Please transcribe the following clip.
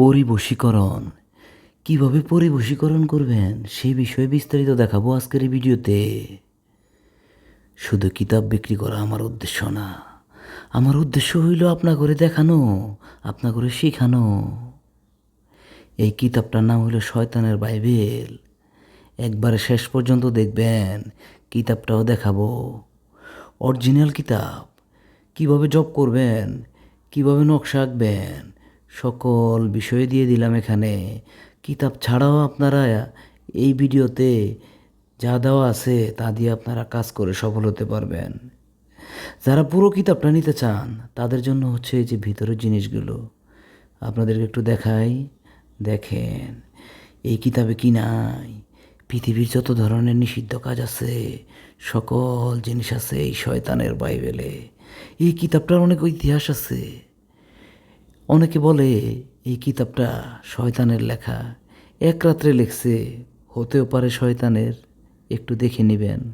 পরিবশীকরণ। কীভাবে পরিবশীকরণ করবেন সেই বিষয়ে বিস্তারিত দেখাবো আজকের এই ভিডিওতে। শুধু কিতাব বিক্রি করা আমার উদ্দেশ্য না, আমার উদ্দেশ্য হইল আপনা করে দেখানো আপনা করে শেখানো। এই কিতাবটার নাম হলো শয়তানের বাইবেল। একবারে শেষ পর্যন্ত দেখবেন, কিতাবটাও দেখাবো। অরিজিনাল কিতাব। কীভাবে জব করবেন, কীভাবে নকশা আঁকবেন সকল বিষয় দিয়ে দিলাম এখানে। কিতাব ছাড়াও আপনারা এই ভিডিওতে যা দেওয়া আছে তা দিয়ে আপনারা কাজ করে সফল হতে পারবেন। যারা পুরো কিতাবটা নিতে চান, তাদের জন্য হচ্ছে এই যে ভিতরের জিনিসগুলো। আপনাদেরকে একটু দেখাই। দেখেন, এই কিতাবে কি নাই? পৃথিবীর যত ধরনের নিষিদ্ধ কাজ আছে, সকল জিনিস আছে এই শয়তানের বাইবেলে। এই কিতাবটার অনেক ইতিহাস আছে। অনেকে বলে, এই কিতাবটা শয়তানের লেখা। এক রাত্রে লিখছে, হতেও পারে শয়তানের, একটু দেখে নেবেন।